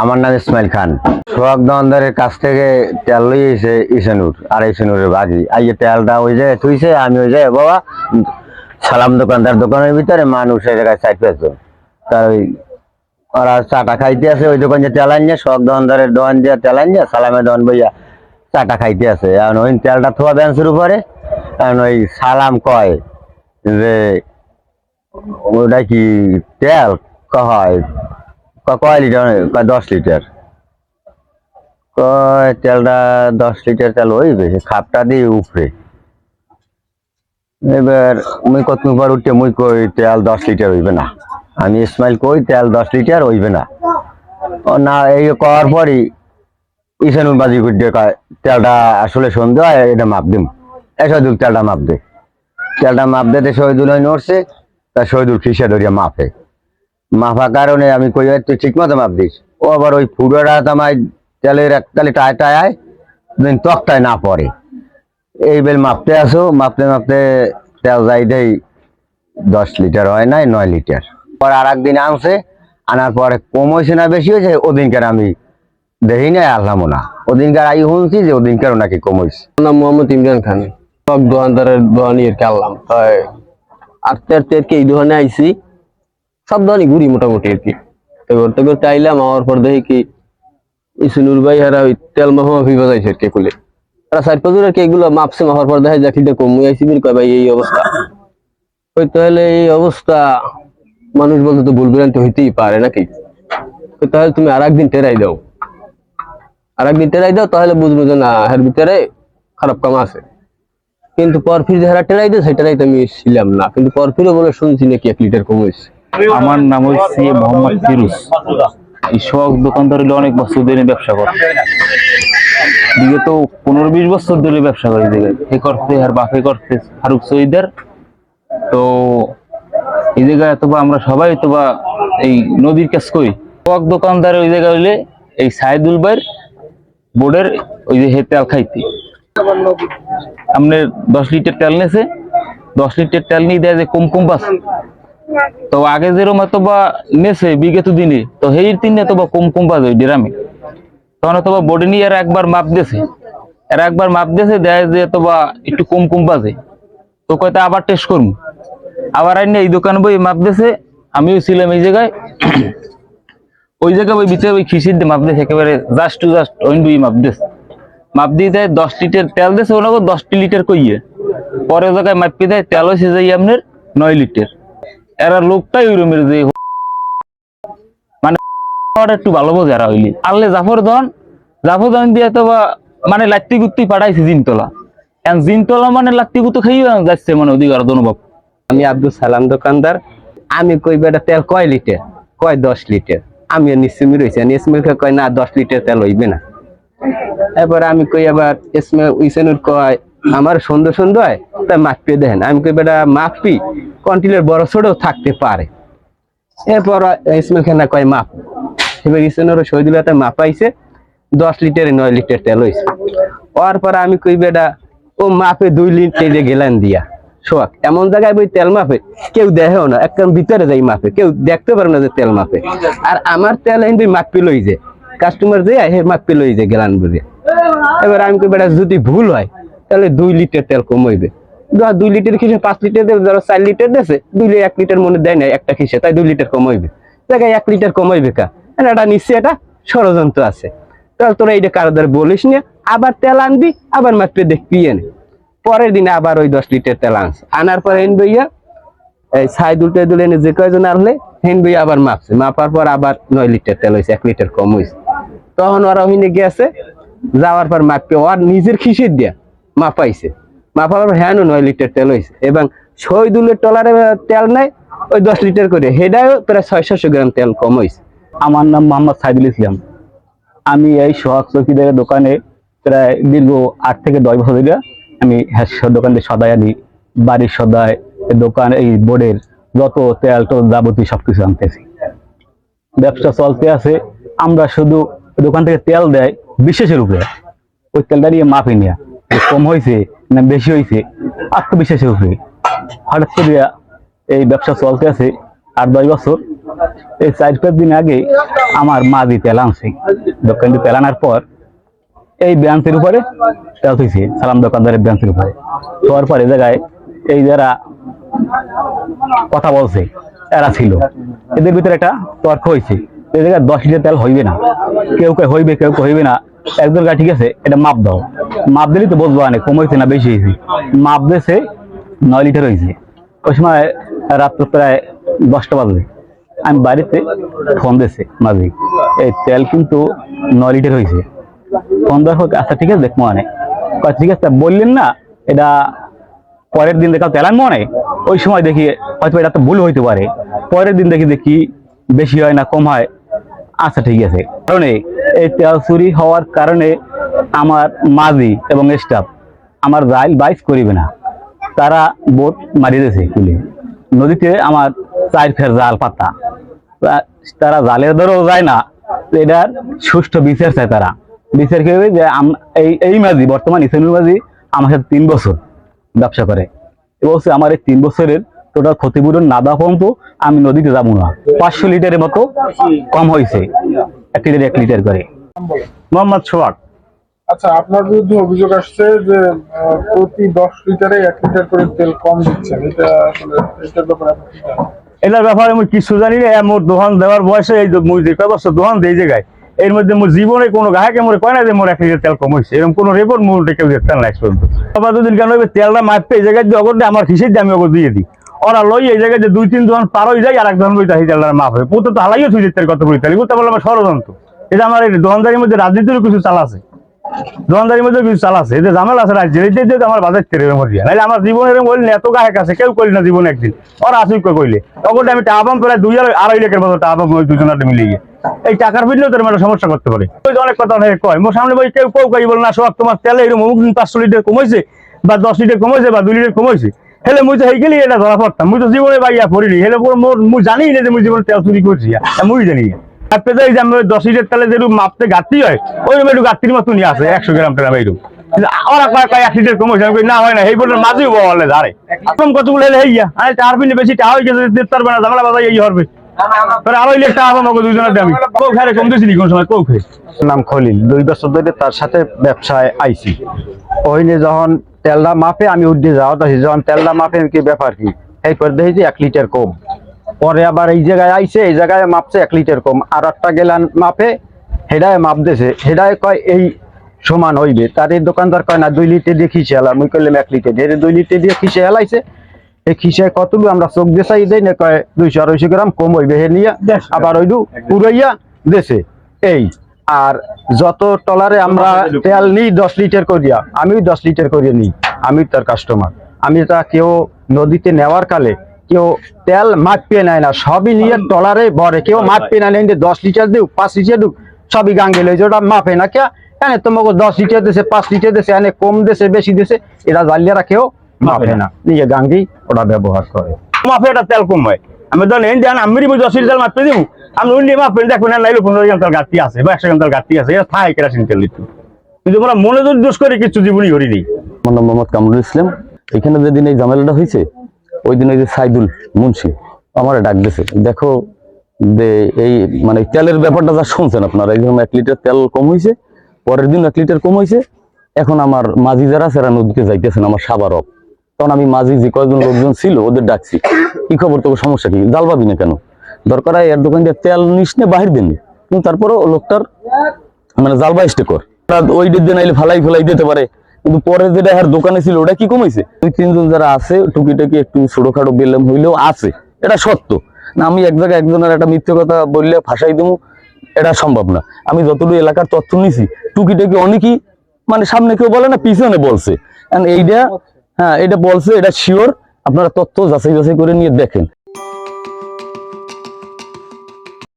আমার নাম ইসমাইল খান। সোহাগ দোকানদারের কাছ থেকে তেল লইয়েছে ইসানুর, আর ইসানুরের বাকি আইয়ে তেলটা ওই জায়গায় থুইছে, আমি ওই জায়গায়, বাবা, সালাম দোকানদার দোকানের ভিতরে মানুষ এই জায়গায় চাই পেয়েছে তার ওই, ওরা চাটা খাইতে আছে, ওই দোকান যে তেল আনিয়ে, সোহাগ দোকানদারের দোকান যে তেল আনিয়ে, সালামের দোকান বইয়া চাটা খাইতে আছে। এখন ওই তেলটা থোয়া বেঞ্চের উপরে, এখন ওই সালাম কয় যে, ওটা কি তেল? কয় কয় লিটার কয় দশ লিটার? কয় তেলটা দশ লিটার তেল হইবে সে খাপটা দিয়ে উপরে। এবার মুই কত পর উঠতে মুই কই, তেল দশ লিটার হইবে না। আমি ইসমাইল কই, তেল দশ লিটার হইবে না। ও না, এই করার পরই ইসানুর বাজি করতে কয়, তেলটা আসলে সন্দেহ হয়, এটা মাপ দিম। এ শহীদুল, তেলটা মাপ দে। তেলটা মাপ দিতে শহীদুল নড়ছে, তা শহীদুল খিসে ধরিয়া মাপে। মাফা কারণে আমি কই "এই তুই ঠিক মতো মাপ দিস ও আবার ওই ফুডোটা তোমায় তেলের এক তালে টায় টায় দিন তক্তায় না পড়ে। এই বেল মাপতে আসো, মাপতে মাপতে তেল যাই দেই, দশ লিটার হয় নাই, নয় লিটার। পর আর একদিন আনছে, আনার পরে কম হয়েছে না বেশি হয়েছে ওদিনকার আমি দেখি নাই, আনলামও না। ওদিনকার আই শুনছি যে ওদিনকার নাকি কম হয়েছে নাম মোহাম্মদ ইমরান খান। সব দোকানদারের দোকানি আর আটতে আর কি এই দোকানে আইছি। সব দোকানই ঘুরি মোটামুটি আর কি। তো করতে আমার পর দেখি কি ইসুনুর ভাই হারা ওই তেল মাফা মাফি বাজাইছে আর কি খুলে তারা সাইড পাজুর আর কি এগুলো মাপছে মাফার পর দেখা যায় কমে। আইসি বির কয়, ভাই, এই অবস্থা। ওই তাহলে এই অবস্থা, মানুষ বলতে তো ভুল ভ্রান্তি হইতেই পারে নাকি? তো তাহলে তুমি আর একদিন টেরাই দাও। আর একদিন টেরাই দাও, তাহলে বুঝব যে না, এর ভিতরে খারাপ কাম আছে। কিন্তু পরফির যে হারা টেরাই দেয় সেটাই তো আমি ছিলাম না। কিন্তু পরফিরও বলে শুনছি নাকি এক লিটার কম হয়েছে। আমার নাম হচ্ছে মোহাম্মদ ফিরুজ। এই শখ দোকানদার হলে অনেক বছর ধরে ব্যবসা করে। বিগত পনেরো বিশ বছর ধরে ব্যবসা করে জায়গায়। এ করছে আর বাপে করছে ফারুক সৈদার তো এই জায়গায় অথবা আমরা সবাই অথবা এই নদীর কাজ করি শখ দোকানদার ওই জায়গায় হইলে এই সাইদুল ভাইয়ের বোর্ডের ওই যে হে তেল খাইতে। আপনার দশ লিটার তেল নেছে। দশ লিটার তেল নিয়ে দেয় যে কম বাস। তো আগে যেরকম হয়তো বা নেছে বিগত দিনে, তো সেই তিনে তো কম কম ওই ড্রামে। তখন হয়তো বা বডি নিয়ে একবার মাপ দিয়েছে। এরা একবার মাপ দিয়েছে, দেয় যে তো বা একটু কম কম বাজে। তো কয়তো আবার টেস্ট করব আবার আইনে এই দোকান বই মাপ দিয়েছে, আমিও ছিলাম এই জায়গায়। ওই জায়গায় ওই ভিতরে ওই খিসির দিয়ে মাপ দিয়েছে, একেবারে জাস্ট টু জাস্ট ওই দুই মাপ দিয়েছে। মাপ দিয়ে দেয়, দশ লিটার তেল দিয়েছে, ওনাকে দশটি লিটার কইয়ে। পরে জায়গায় মাপিয়ে দেয় তেল হয়েছে যাই আপনার নয় লিটার। এরা লোকটাই ওই রুমের যে মানে একটু ভালো বোঝে এরা হইলি। আনলে জাফর দন জাফর দন দিয়ে তো মানে লাত্তি গুত্তি পাঠাইছে জিনতলা। জিনতলা মানে লাত্তি গুত্তি খাইয়ে যাচ্ছে মানে আর অনুভব আমি আব্দুল সালাম দোকানদার। আমি কই বেটা তেল কয় লিটার? কয় দশ লিটার? আমি নিশ্চিমি রয়েছি নিসমিল কয়, না, দশ লিটার তেল হইবে না। এরপর আমি কই আবার ইসমে উইসেনুর কয় আমার সুন্দর সুন্দর হয়, তাই মাপি দেন আমি কই, বেটা, মাপি কন্টিলের বড় ছোট থাকতে পারে। এরপর ইসমাইল খানা কয় মাপ। এবার ইসেনুর শহীদুল একটা মাপাইছে দশ লিটারে নয় লিটার তেল হয়েছে ওর পর আমি কই, বেটা, ও মাপে দুই লিটারে গেলেন দিয়া শোয়াক এমন জায়গায় বই তেল মাপে, কেউ দেখেও না, একদম ভিতরে যাই মাপে, কেউ দেখতে পারে না যে তেল মাপে। আর আমার তেল হিন্দি মাপি লই যে কাস্টমার যে হে মাপি লই যে গেলান বুঝে এবার আমি কই, বেটা, যদি ভুল হয় তাহলে দুই লিটার তেল কমাইবে দুই লিটার খিসে পাঁচ লিটার দেবে, ধরো চার লিটার দেশে দুই এক লিটার মনে দেয় না একটা খিসে তাই দুই লিটার কম হইবে। জায়গায় এক লিটার কমাইবে কা? এটা নিশ্চয় এটা ষড়যন্ত্র আছে। তাহলে তোরা এইটা কারও দ্বারা বলিস না, আবার তেল আনবি, আবার মাত্র দেখবি এনে পরের দিনে আবার ওই দশ লিটার তেল আনছে আনার পর এন বইয়া, এই সাইদুল টাইদুল এনে যে কয়জন আনলে, হেন বইয়া আবার মাপছে। মাপার পর আবার নয় লিটার তেল হয়েছে এক লিটার কম হয়েছে তখন ওরা ওখানে গেছে, যাওয়ার পর মাপকে ওর নিজের খিসির দিয়া। মাপাইছে মাপার পর হ্যাঁ নয় লিটার তেল হয়েছে এবং শহীদুলের টলারে তেল নাই, ওই দশ লিটার করে। হেডাও প্রায় ছয় সাতশো গ্রাম তেল কম হয়েছে আমার নাম মোহাম্মদ সাইদুল ইসলাম। আমি এই সোহাগ চৌকিদারের দোকানে প্রায় দীর্ঘ আট থেকে দশ বছর ধরে আমি হ্যাঁ দোকানে সদাই আনি। বাড়ির এই দোকান, এই বোর্ডের যত তেল তো যাবতীয় সবকিছু আনতেছি। ব্যবসা চলতে আছে। আমরা শুধু দোকান থেকে তেল দেয়, বিশেষের উপরে। ওই তেলটা নিয়ে মাপি নিয়ে। যে কম হয়েছে না বেশি হয়েছে আত্মবিশ্বাসের উপরে। হঠাৎ করে এই ব্যবসা চলতে আছে আট, দশ বছর। এই চার, পাঁচ দিন আগে আমার মা দিয়ে তেল আনার পর এই ব্যাঞ্চের উপরে তেল থইছে, সালাম দোকানদারের ব্যাঞ্চের উপরে। হওয়ার পর জায়গায় এই যারা কথা বলছে, এরা ছিল। এদের ভিতরে একটা তর্ক হয়েছে এই জায়গায় দশ লিটার তেল হইবে না। কেউ কেউ হইবে, কেউ কেউ হইবে না। একজন গা ঠিক আছে এটা মাপ দাও। মাপ দিলেই তো বুঝব না কম হয়েছে না বেশি হয়েছে। মাপ দিয়েছে নয় লিটার হয়েছে। ওই সময় রাত্র প্রায় দশটা বাজবে। আমি বাড়িতে ফোন দিয়েছে মাঝে। এই তেল কিন্তু নয় লিটার হয়েছে। ফোন দেওয়ার পর, আচ্ছা ঠিক আছে দেখব কয়, ঠিক আছে বললেন না এটা পরের দিন দেখা তেলান মনে ওই সময় দেখি হয়তো এটা তো ভুল হইতে পারে। পরের দিন দেখি দেখি বেশি হয় না কম হয়। আচ্ছা ঠিক আছে। কারণে এই তেল চুরি হওয়ার কারণে আমার মাঝি এবং স্টাফ আমার জাইল বাইস করিবে না। তারা বোট মারিয়ে দিয়েছে কুলে। নদীতে আমার চার ফের জাল পাতা। তারা জালের ধরেও যায় না। এটার সুষ্ঠু বিচার চায় তারা। বিচার কি যে এই এই মাঝি, বর্তমান ইসলামী মাঝি আমার সাথে তিন বছর ব্যবসা করে। এবং আমার এই তিন বছরের টোটাল ক্ষতিপূরণ না দেওয়া পর্যন্ত আমি নদীতে যাব না। পাঁচশো লিটারের মতো কম হয়েছে এক লিটার এক লিটার করে। মোহাম্মদ সোহাগ। আচ্ছা আপনার বিরুদ্ধে অভিযোগ আসছে যে প্রতি দশ লিটারে এক লিটার করে তেল কম দিচ্ছেন। এটা আসলে এটার ব্যাপারে এটার ব্যাপারে আমি কিছু জানি না। এ মোর দোকান দেওয়ার বয়সে এই মুই যে কয় বছর দোকান দেই জায়গায় এর মধ্যে মোর জীবনে কোনো গ্রাহকে মোরে কয় না যে মোর এক লিটার তেল কম হয়েছে। এরকম কোনো রেপোর্ট মোর কেউ দেখতেন না পর্যন্ত আবার দুদিন কেন তেলটা মাপতে এই জায়গায় দিয়ে অগর আমার হিসেবে আমি অগর দিয়ে দিই। ওরা লই এই জায়গায় যে দুই, তিন দোকান পার হয়ে যায় আর এক দোকান বইতে তেলটা মাপ হবে পুতো তো হালাইও থুই তেল কত পড়ি তেল? এগুলো তো বললাম ষড়যন্ত্র। এটা আমার এই দোকানদারির মধ্যে রাজনীতিরও কিছু চাল আছে। দোকানদারির মধ্যে কিছু চাল আছে। এতে ঝামেলা আছে রাজ্যের এতে যে আমার বাজার তেরে মরিয়া। নাহলে আমার জীবনের বললি এত গায়ে কাছে, কেউ করি না জীবনে একদিন। ওরা আসুক কইলে। তখন আমি টাকাবাম প্রায় দুই আড়াই লাখের মতো টাকাবাম ওই দুজনের মিলে গিয়ে। এই টাকার বিললেও তোর একটা সমস্যা করতে পারে। ওই অনেক কথা অনেক কয়, মোর সামনে বই কেউ কেউ কই বল না সব তোমার তেলে এরকম অমুক দিন পাঁচশো লিটার কমেছে বা দশ লিটার কমেছে বা দুই লিটার কমেছে হেলে মুই তো হয়ে গেলি, এটা ধরা পড়তাম। মুই তো জীবনে বাইয়া পড়িনি। হেলে মুই জানি না যে মুই জীবনে তেল চুরি করছি। মুই জানি। আপনি তো এই যে আমরা দশ লিটার তেলে যেরকম মাপতে ঘাটতি হয় ওইরকম একটু ঘাটতির মতো নিয়ে আসে একশো গ্রাম তেল এইরকম কিন্তু ওরা কয় কয় এক লিটার আমি না, হয় না এই বলে মাঝেও বলে ধারে প্রথম কতগুলো হেলে হইয়া। আরে চার পিনে বেশি টাকা হয়ে গেছে দিতে পারবে না ঝামেলা বাজাই এই হবে নাম খলিল। দুই বছর ধরে তার সাথে ব্যবসায় আইছি। ওইনে যখন তেলটা মাপে আমি উঠে যাওয়া তো যখন তেলটা মাপে কি ব্যাপার কি? এই করে দেখেছি এক লিটার কম। পরে আবার এই জায়গায় আইছে এই জায়গায় মাপছে এক লিটার কম। আর একটা গেলান মাপে হেডায় মাপ দিছে। হেডায় কয় এই সমান হইবে। তার এই দোকানদার কয় না দুই লিটার দিয়ে খিসে এলাম। মুই করলাম এক লিটার এর দুই লিটার দিয়ে খিসে এলাইছে। এই খিসায় কতগুলো আমরা চোখ দেশাই দেই না কয় দুইশো আড়াইশো গ্রাম কম হইবে। হে নিয়ে আবার ওইটু পুরাইয়া দেশে এই আর যত টলারে আমরা তেল নিই দশ লিটার করিয়া আমিও দশ লিটার করিয়া নিই আমি তার কাস্টমার আমি তা কেউ নদীতে নেওয়ার কালে কেউ তেল মাপিয়ে নেয় না সবই নিয়ে টলারে ভরে কেউ মাপিয়ে না দশ লিটার দিও পাঁচ লিটার দিও সবই গাঙ্গে লই ওটা মাপে না কে এনে তোমাকে দশ লিটার দেশে পাঁচ লিটার দেশে এনে কম দেশে বেশি দেশে এরা জালিয়ারা কেউ মাপে না। নিজে গাঙ্গেই ওটা ব্যবহার করে। মাপে এটা তেল কম হয়। আমি ধরেন এই দেন আমি বুঝি দশ লিটার মাপে দিব আমি উন্ডি মাপেন না নাইলে পনেরো তেল ঘাটতি আছে বা একশো তেল ঘাটতি আছে। এটা থাই কেরাসিন তেল দিত। কিন্তু আমরা মনে যদি দোষ করে, কিছু জীবনই করি নি আমার নাম মোহাম্মদ কামরুল ইসলাম। এখানে যেদিন এই ঝামেলাটা হয়েছে, ওই দিন ওই যে সাইদুল মুন্সি আমার ডাক দিছে, দেখো যে এই মানে তেলের ব্যাপারটা যা শুনছেন আপনারা এই এক লিটার তেল কম হয়েছে পরের দিন এক লিটার কম হয়েছে এখন আমার মাঝি যারা সেরা নদীতে যাইতেছেন, আমার সাবারক তখন আমি মাঝি যে কয়েকজন লোকজন ছিল, ওদের ডাকছি। কি খবর তোকে সমস্যা কি? জাল পাবি না কেন? দরকার হয় এর দোকান দিয়ে তেল নিস নে, বাহির দিন কিন্তু তারপরও লোকটার মানে জাল বাইশটে কর ওই দিন আইলে ফালাই ফেলাই দিতে পারে। কিন্তু পরে যেটা আর দোকানে ছিল, ওটা কি কমেছে দুই তিনজন যারা আছে, টুকিটাকি একটু ছোটখাটো বেললাম হইলেও আছে। এটা সত্য। না, আমি এক জায়গায় একজনের একটা মিথ্যে কথা বললে ফাঁসাই দেবো এটা সম্ভব না। আমি যতটুকু এলাকার তথ্য নিছি, টুকিটাকি অনেকই মানে সামনে কেউ বলে না, পিছনে বলছে। এইটা হ্যাঁ এটা বলছে এটা শিওর আপনারা তথ্য যাচাই যাচাই করে নিয়ে দেখেন।